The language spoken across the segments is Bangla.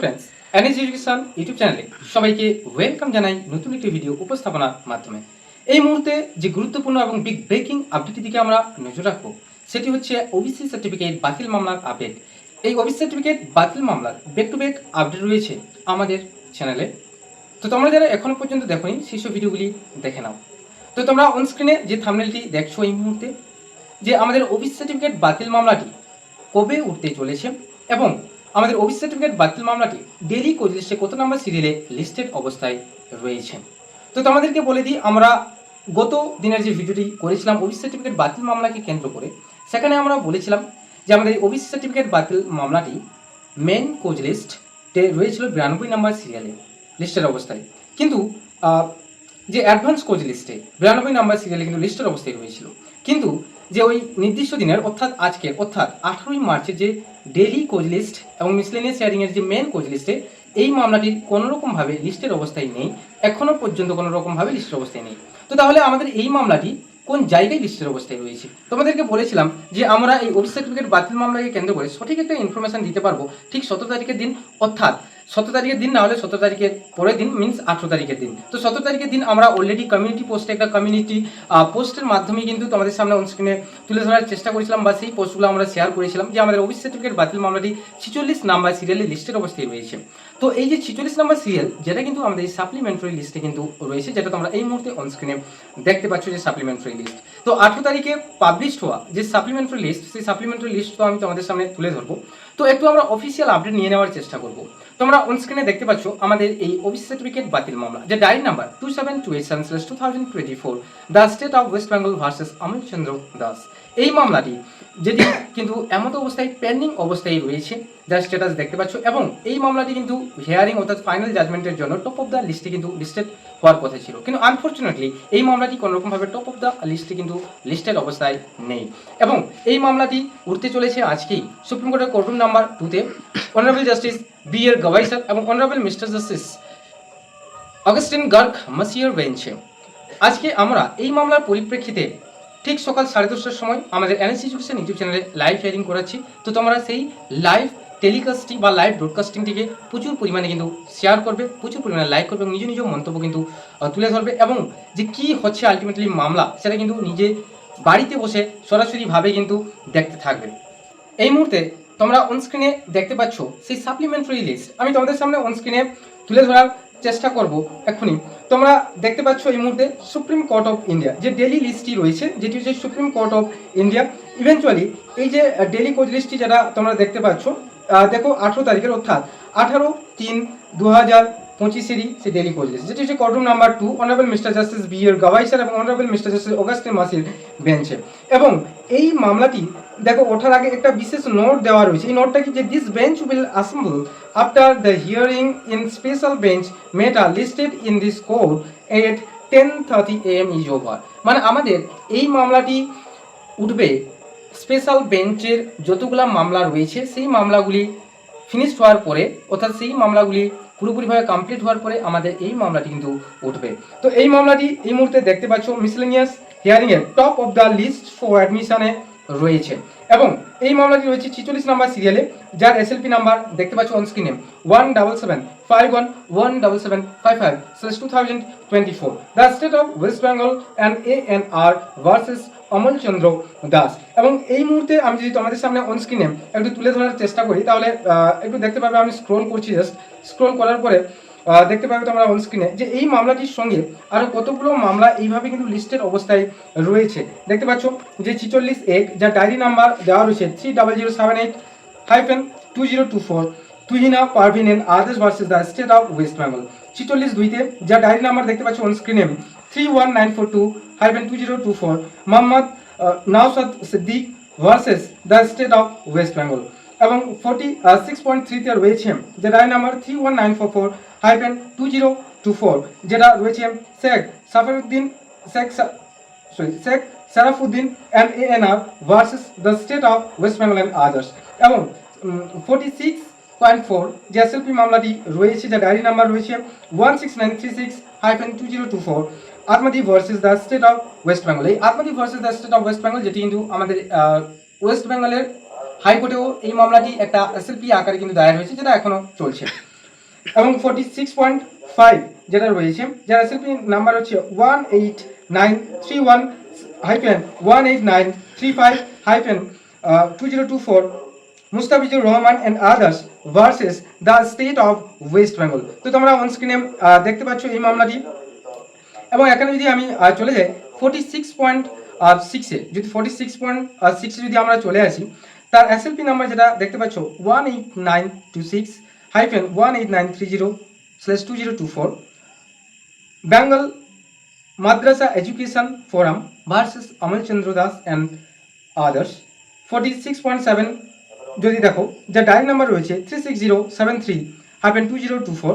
ফ্রেন্ডস এডুকেশন ইউটিউব চ্যানেলে সবাইকে ওয়েলকাম জানাই নতুন একটি ভিডিও উপস্থাপনার মাধ্যমে। এই মুহূর্তে যে গুরুত্বপূর্ণ এবং বিগ ব্রেকিং আপডেটের দিকে আমরা নজর সেটি হচ্ছে ওবিসি সার্টিফিকেট বাতিল মামলার আপডেট এই ওবিসি সার্টিফিকেট বাতিল মামলার টু আপডেট রয়েছে আমাদের চ্যানেলে তো তোমরা যারা এখনও পর্যন্ত দেখোনি সেসব ভিডিওগুলি দেখে নাও। তো তোমরা অনস্ক্রিনে যে থামনেলটি দেখছ এই মুহূর্তে, যে আমাদের ওবিসি সার্টিফিকেট বাতিল মামলাটি কবে উঠতে চলেছে এবং আমাদের ওবিসি সার্টিফিকেট বাতিল মামলাটি ডেলি কোচ লিস্টে কত নম্বর সিরিয়ালে লিস্টেড অবস্থায় রয়েছে? তো তোমাদেরকে বলে দিই, আমরা গত দিনের যে ভিডিওটি করেছিলাম ওবিসি সার্টিফিকেট বাতিল মামলাকে কেন্দ্র করে, সেখানে আমরা বলেছিলাম যে আমাদের ওবিসি সার্টিফিকেট বাতিল মামলাটি মেন কোচ লিস্টে রয়েছিল বিরানব্বই নম্বর সিরিয়ালে লিস্টের অবস্থায়। কিন্তু যে অ্যাডভান্স কোচ লিস্টে বিরানব্বই নাম্বার সিরিয়ালে কিন্তু লিস্টের অবস্থায় রয়েছিল। কিন্তু যে ওই নির্দিষ্ট দিনের, অর্থাৎ আজকের, অর্থাৎ আঠারোই মার্চের যে ডেলি কোচ লিস্ট এবং মিসলেনিয়াস শেয়ারিং এর যে মেন কোচ লিস্টে এই মামলাটির কোনো রকমভাবে লিস্টের অবস্থায় নেই, এখনও পর্যন্ত কোনো রকমভাবে লিস্টের অবস্থায় নেই। তো তাহলে আমাদের এই মামলাটি কোন জায়গায় লিস্টের অবস্থায় রয়েছে? তোমাদেরকে বলেছিলাম যে আমরা এই ওবিসি সার্টিফিকেট বাতিল মামলাকে কেন্দ্র করে সঠিক একটা ইনফরমেশন দিতে পারব ঠিক সতেরো তারিখের দিন, অর্থাৎ সতেরো তারিখের দিন না হলে সতেরো তারিখের পরের দিন মিনস আঠেরো তারিখের দিন। তো সতেরো তারিখের দিন আমরা অলরেডি কমিউনিটি পোস্টে একটা কমিউনিটি পোস্টের মাধ্যমে কিন্তু তোমাদের সামনে অনস্ক্রিনে তুলে ধরার চেষ্টা করেছিলাম বা সেই পোস্টগুলো আমরা শেয়ার করেছিলাম যে আমাদের ওবিসি সার্টিফিকেট বাতিল মামলাটি ছিচল্লিশ নাম্বার সিরিয়ালে লিস্টের অবস্থায় রয়েছে। তো এই যে ছিচল্লিশ নাম্বার সিরিয়াল যেটা কিন্তু আমাদের এই সাপ্লিমেন্টারি লিস্টে কিন্তু রয়েছে, যেটা তোমরা এই মুহূর্তে অনস্ক্রিনে দেখতে পাচ্ছ যে সাপ্লিমেন্টারি লিস্ট তো আঠেরো তারিখে পাবলিশড হওয়া যে সাপ্লিমেন্টারি লিস্ট সেই সাপ্লিমেন্টারি লিস্ট তো আমি তোমাদের সামনে তুলে ধরবো। তো একটু আমরা অফিসিয়াল আপডেট নিয়ে নেওয়ার চেষ্টা করব। তোমরা অন স্ক্রিনে দেখতে পাচ্ছ আমাদের এই ওবিসি সার্টিফিকেট বাতিল মামলা। যে diary number two seven two eight seven two thousand twenty four the state of West Bengal versus Amit Chandra Das এই মামলাটি যেটি কিন্তু এমত অবস্থায় পেন্ডিং অবস্থায় রয়েছে যার স্ট্যাটাস দেখতে পাচ্ছ। এবং এই মামলাটি কিন্তু হিয়ারিং অর্থাৎ ফাইনাল জাজমেন্টের জন্য টপ অফ দ্য লিস্টে কিন্তু লিস্টেড হওয়ার কথা ছিল। কিন্তু আনফর্চুনেটলি এই মামলাটি কোনোরকমভাবে টপ অফ দ্য লিস্টে কিন্তু লিস্টেড অবস্থায় নেই। এবং এই মামলাটি উঠতে চলেছে আজকেই সুপ্রিম কোর্টের কোর্টরুম নাম্বার টুতে honourable justice B R Gavai sir এবং অনারেবল মিস্টার জাস্টিস অগস্টিন গার্গ মাসিয়ার বেঞ্চে আজকে আমরা এই মামলার পরিপ্রেক্ষিতে ঠিক সকাল সাড়ে দশটার সময় আমাদের এনএস এডুকেশন ইউটিউব চ্যানেলে লাইভ শেয়ারিং করাচ্ছি। তো তোমরা সেই লাইভ টেলিকাস্টিং বা লাইভ ব্রডকাস্টিংটিকে প্রচুর পরিমাণে কিন্তু শেয়ার করবে, প্রচুর পরিমাণে লাইক করবে এবং নিজ নিজ মন্তব্য কিন্তু তুলে ধরবে এবং যে কি হচ্ছে আলটিমেটলি মামলা সেটা কিন্তু নিজে বাড়িতে বসে সরাসরিভাবে কিন্তু দেখতে থাকবে। এই মুহূর্তে তোমরা অনস্ক্রিনে দেখতে পাচ্ছ সেই সাপ্লিমেন্টারি লিস্ট আমি তোমাদের সামনে অনস্ক্রিনে তুলে ধরার চেষ্টা করব এক্ষুনি। তোমরা দেখতে পাচ্ছ এই মুহূর্তে সুপ্রিম কোর্ট অফ ইন্ডিয়া যে ডেলি লিস্টটি রয়েছে, যেটি হচ্ছে supreme court of India eventually এই যে ডেলি কোর্ট লিস্টটি যেটা তোমরা দেখতে পাচ্ছ দেখো আঠারো তারিখের অর্থাৎ আঠারো তিন দু হাজার পঁচিশেরই সে ডেলি লিস্ট যেটি হচ্ছে courtroom number two honourable mister justice B R Gavai এবং অনারেবল মিস্টার জাস্টিস অগাস্টিন মাসির বেঞ্চে এবং এই মামলাটি দেখো, ওঠার আগে একটা বিশেষ নোট দেওয়া রয়েছে। এই নোটটা কি যে this bench will assemble after the hearing in special bench matter listed in this court at ten thirty M is over মানে আমাদের এই মামলাটি উঠবে স্পেশাল বেঞ্চের যতগুলা মামলা রয়েছে, সেই মামলাগুলি ফিনিশ হওয়ার পরে, অর্থাৎ সেই মামলাগুলি পুরোপুরিভাবে কমপ্লিট হওয়ার পরে আমাদের এই মামলাটি কিন্তু উঠবে। তো এই মামলাটি এই মুহূর্তে দেখতে পাচ্ছ miscellaneous hearing a top of the list for অ্যাডমিশনে রয়েছে। এবং এই মামলাটি রয়েছে ছিচল্লিশ নাম্বার সিরিয়ালে যার এসএলপি নাম্বার দেখতে পাচ্ছ অন স্ক্রিনে one double seven five one one double seven five five slash two thousand twenty four the state of West Bengal and A N R versus Amal Chandra Das এবং এই মুহূর্তে আমি যদি তোমাদের সামনে অন স্ক্রিনে একটু তুলে ধরার চেষ্টা করি, তাহলে একটু দেখতে পাবে, আমি স্ক্রোল করছি জাস্ট স্ক্রোল করার পরে দেখতে পাবে তোমরা অন স্ক্রিনে যে এই মামলাটির সঙ্গে আরও কতগুলো মামলা এইভাবে কিন্তু লিস্টের অবস্থায় রয়েছে। দেখতে পাচ্ছ যে ছিচল্লিশ এক যা ডায়েরি নাম্বার দেওয়া রয়েছে three double zero seven eight hyphen two zero two four Tuhina Parvin and others versus the state of West Bengal ছিচল্লিশ দুইতে যা ডায়েরি নাম্বার দেখতে পাচ্ছ অন স্ক্রিনে three one nine four two hyphen two zero two four Mohammad Naushad Siddique versus the state of West Bengal এবং ফোর্টি সিক্স পয়েন্ট থ্রিতে রয়েছে যে diary number three one nine four four hyphen two zero two four যেটা রয়েছে Sheikh Safaruddin Sheikh sorry Sheikh sorry, Sheikh A N R versus the state of West Bengal and others এবং ফোর্টি সিক্স পয়েন্ট ফোর যে এসএলপি মামলাটি রয়েছে যা ডায়েরি নাম্বার রয়েছে one six nine three six hyphen two zero two four Atmadi versus the state of West Bengal এই Atmadi versus the state of West Bengal যেটি কিন্তু আমাদের ওয়েস্ট বেঙ্গলের হাইকোর্টেও এই মামলাটি একটা এসএলপি আকারে কিন্তু দায়ের হয়েছে, যেটা এখনও চলছে। এবং ফোর্টি সিক্স পয়েন্ট ফাইভ যেটা রয়েছে, যার এসএলপি নাম্বার হচ্ছে one eight nine three one hyphen one eight nine three five hyphen two zero two four Mustafizur Rahman and others versus the state of West Bengal তো তোমরা অন স্ক্রিনে দেখতে পাচ্ছ এই মামলাটি। এবং এখানে যদি আমি চলে যাই ফোর্টি সিক্স পয়েন্ট সিক্সে যদি ফোর্টি সিক্স পয়েন্ট সিক্সে যদি আমরা চলে আসি তার এসএলপি নাম্বার যেটা দেখতে পাচ্ছ one eight nine two six hyphen one eight nine three zero slash two zero two four Bengal Madrasa education forum versus Amal Chandra Das and others forty six point seven যদি দেখো, যা ডায়রি নাম্বার রয়েছে three six zero seven three hyphen two zero two four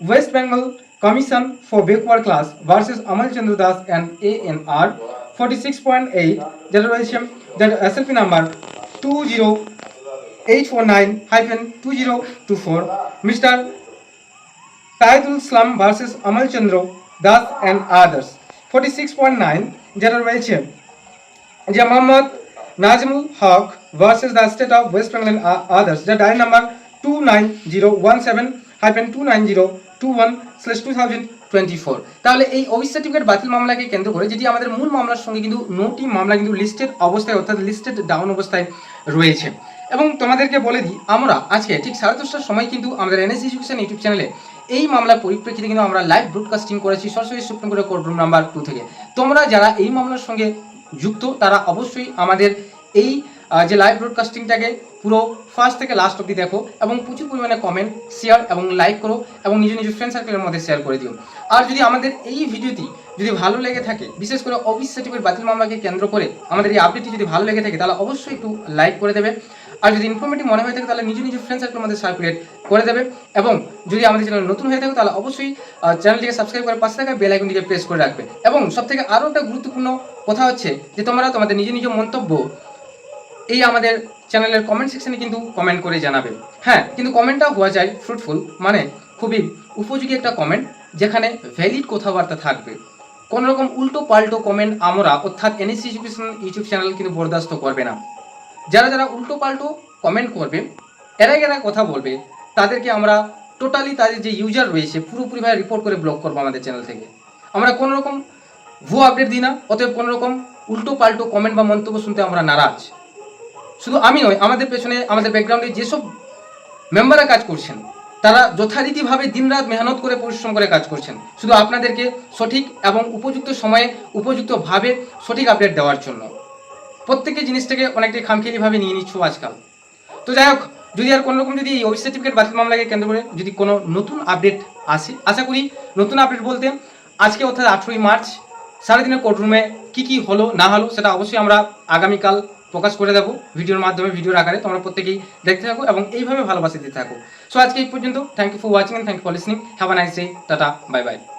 West Bengal commission for backward class versus Amal Chandra Das and A N R forty six point eight যেটা রয়েছে যার SLP number two zero eight four nine hyphen two zero two four mister Taidul Islam versus Amal Das and others forty six point nine যেটা রয়েছে যে Mohammad Nazmul Haque versus the state of West Bengal others যা diary number two nine zero one seven hyphen two nine zero two one slash two thousand twenty four তাহলে এই অফিস সার্টিফিকেট বাতিল মামলাকে কেন্দ্র করে, যেটি আমাদের মূল মামলার সঙ্গে কিন্তু নটি মামলা কিন্তু লিস্টেড অবস্থায়, অর্থাৎ লিস্টেড ডাউন অবস্থায় রয়েছে। এবং তোমাদেরকে বলে দিই, আমরা আজকে ঠিক সাড়ে দশটার সময় কিন্তু আমাদের এনএস এডুকেশন ইউটিউব চ্যানেলে এই মামলার পরিপ্রেক্ষিতে কিন্তু আমরা লাইভ ব্রডকাস্টিং করেছি সরাসরি সুপ্রিম কোর্টের কোর্ট রুম নাম্বার টু থেকে। তোমরা যারা এই মামলার সঙ্গে যুক্ত, তারা অবশ্যই আমাদের এই যে লাইভ ব্রডকাস্টিংটাকে পুরো ফার্স্ট থেকে লাস্ট অবধি দেখো এবং প্রচুর পরিমাণে কমেন্ট শেয়ার এবং লাইক করো এবং নিজ নিজ ফ্রেন্ড সার্কেলের মধ্যে শেয়ার করে দিও। আর যদি আমাদের এই ভিডিওটি যদি ভালো লেগে থাকে, বিশেষ করে অফিস বাতিল মামলাকে কেন্দ্র করে আমাদের এই আপডেটটি যদি ভালো লেগে থাকে, তাহলে অবশ্যই একটু লাইক করে দেবে। আর যদি ইনফরমেটিভ মনে হয়ে থাকে, তাহলে নিজ নিজ ফ্রেন্ড সার্কেলের মধ্যে সার্কুলেট করে দেবে। এবং যদি আমাদের চ্যানেল নতুন হয়ে থাকে, তাহলে অবশ্যই চ্যানেলটিকে সাবস্ক্রাইব করে পাশে থাকা বেল আইকনটিকে প্রেস করে রাখবে। এবং সবথেকে আরও একটা গুরুত্বপূর্ণ কথা হচ্ছে যে তোমরা তোমাদের নিজ নিজ মন্তব্য এই আমাদের চ্যানেলের কমেন্ট সেকশনে কিন্তু কমেন্ট করে জানাবে। হ্যাঁ কিন্তু কমেন্টটাও হওয়া যায় ফ্রুটফুল মানে খুবই উপযোগী একটা কমেন্ট যেখানে ভ্যালিড কথাবার্তা থাকবে। কোনো রকম উল্টো পাল্টো কমেন্ট আমরা, অর্থাৎ এনএসসি এডুকেশন ইউটিউব চ্যানেল কিন্তু বরদাস্ত করবে না। যারা যারা উল্টো পাল্টো কমেন্ট করবে, এরা এরা কথা বলবে, তাদেরকে আমরা টোটালি তাদের যে ইউজার রয়েছে পুরোপুরিভাবে রিপোর্ট করে ব্লক করব আমাদের চ্যানেল থেকে। আমরা কোনো রকম ভুয়ো আপডেট দিই না, অতএব কোনো রকম উল্টো পাল্টো কমেন্ট বা মন্তব্য শুনতে আমরা নারাজ। শুধু আমি নয়, আমাদের পেছনে, আমাদের ব্যাকগ্রাউন্ডে যেসব মেম্বাররা কাজ করছেন, তারা যথারীতিভাবে দিনরাত মেহনত করে, পরিশ্রম করে কাজ করছেন। শুধু আপনাদেরকে সঠিক এবং উপযুক্ত সময়ে উপযুক্তভাবে সঠিক আপডেট দেওয়ার জন্য। প্রত্যেকে জিনিসটাকে অনেকটাই খামখেয়ালিভাবে নিয়ে নিচ্ছ আজকাল। তো যাই হোক, যদি আর কোনো রকম যদি এই অফিস সার্টিফিকেট বাতিল মামলাকে কেন্দ্র করে যদি কোনো নতুন আপডেট আসে, আশা করি নতুন আপডেট বলতে আজকে অর্থাৎ আঠেরোই মার্চ, সারাদিনের কোর্টরুমে কী কী হলো, না হলো, সেটা অবশ্যই আমরা আগামীকাল প্রকাশ করে দেবো ভিডিওর মাধ্যমে, ভিডিওর আকারে। তোমরা প্রত্যেকেই দেখতে থাকো এবং এইভাবে ভালোবাসা দিতে থাকো। সো আজকে এই পর্যন্ত। Thank you for watching and thank you for listening have a nice day tata bye bye